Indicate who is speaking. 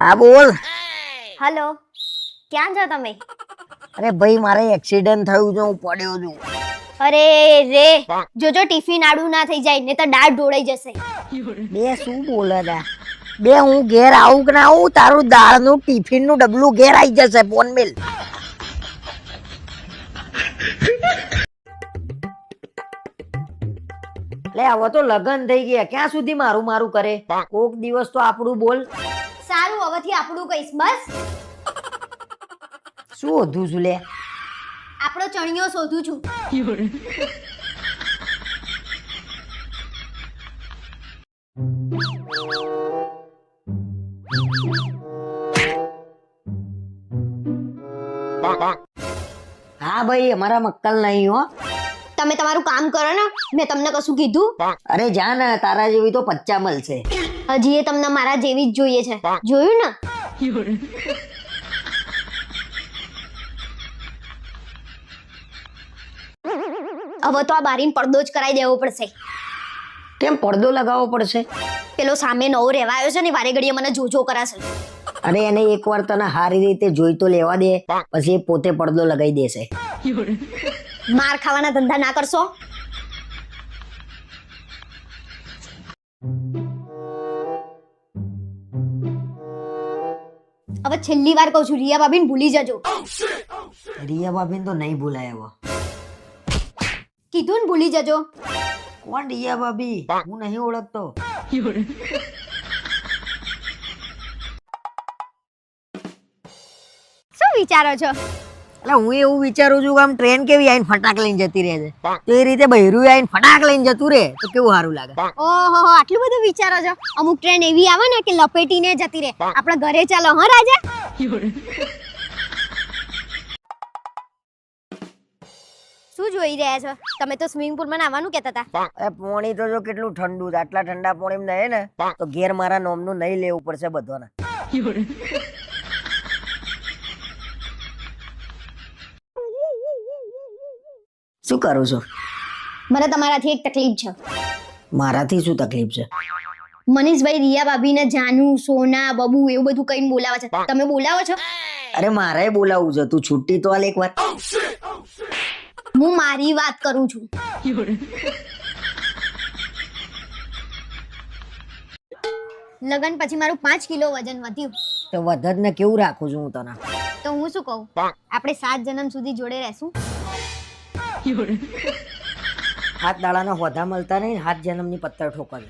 Speaker 1: હા બોલ.
Speaker 2: હલો. ક્યાં છો તમે?
Speaker 1: અરે ભાઈ મારે એક્સિડન્ટ થયું છે હું પડ્યો છું.
Speaker 2: અરે રે. જોજો ટિફિન આડું ના થઈ જાય નહીં તો દાળ ઢોળાઈ જશે.
Speaker 1: બે શું બોલે તા બે હું ઘેર આવું કે ના આવું? તારું દાળનું ટિફિનનું ડબલું ઘેર આવી જશે ફોન મેલ લે હવે તો લગન થઈ ગયા. ક્યાં સુધી મારું મારું કરે? કોક દિવસ તો આપણું બોલ.
Speaker 2: સારું હવેથી આપણું કહીશ. બસ.
Speaker 1: શું હતું છું લે?
Speaker 2: આપણો ચણિયો શોધું છું.
Speaker 1: હા ભાઈ અમારા મક્કલ નહીં હો.
Speaker 2: તમે તમારું કામ કરો ને મેં તમને કશું કીધું?
Speaker 1: અરે જા ને તારા જેવી તો પચ્ચા મળશે
Speaker 2: હજી એ તમને મારા જેવી જ જોઈએ છે. જોયું ને? હવે તો આ બારીને પડદો જ કરાવી દેવો પડશે.
Speaker 1: કેમ પડદો લગાવવો પડશે?
Speaker 2: પેલો સામે નવો રહેવા આવ્યો છે ને વારે ઘડીએ મને જોજો કરાશે.
Speaker 1: અરે એને એકવાર તને સારી રીતે જોઈ તો લેવા દે પછી એ પોતે પડદો લગાવી દેશે.
Speaker 2: માર ખાવાના ધંધા ના કરશો? હવે છેલ્લી વાર કહું છું રિયા ભાભીને ભૂલી જજો.
Speaker 1: રિયા ભાભીને તો નહીં ભૂલાય હવે.
Speaker 2: કીધું ને ભૂલી જજો.
Speaker 1: કોણ રિયા ભાભી હું નહીં ઓળખતો.
Speaker 2: શું વિચારો છો?
Speaker 1: એટલે હું એવું વિચારું છું કે આમ ટ્રેન કેવી આવીને ફટાક લઈને જતી રહે છે. તો એ રીતે બૈરું આવીને ફટાક લઈને જતું રહે તો કેવું સારું લાગે?
Speaker 2: ઓહો આટલું બધું વિચારો છો? અમુક ટ્રેન એવી આવે ને કે લપેટીને જતી રહે. આપણે ઘરે ચાલો હા રાજા? શું જોઈ રહ્યા છો? તમે તો સ્વિમિંગ પુલમાં નાવાનું કહેતા હતા.
Speaker 1: એ પોણી તો જો કેટલું ઠંડુ છે આટલા ઠંડા પોણીમાં નહે ને તો ઘેર મારા નોમનું નહીં લેવું પડશે બધાને. શું કરું છું?
Speaker 2: મને તમારાથી એક તકલીફ છે.
Speaker 1: મારાથી શું તકલીફ છે?
Speaker 2: મનીષભાઈ રિયા ભાભીને જાનુ સોના બબુ એવું બધું કઈ બોલાવે છે. તમે બોલાવો છો?
Speaker 1: અરે મારે બોલાવવું છે. તું છુટ્ટી તો હાલ એક વાર
Speaker 2: હું મારી વાત કરું છું. લગન પછી મારું પાંચ કિલો વજન વધ્યું.
Speaker 1: તો વધત ને કેવું રાખું છું હું તને?
Speaker 2: તો હું શું કહું? આપણે સાત જન્મ સુધી જોડે રહેશું.
Speaker 1: હાથ દાડાના હોધા મળતા નહીં હાથ જન્મની પથ્થર ઠોકર.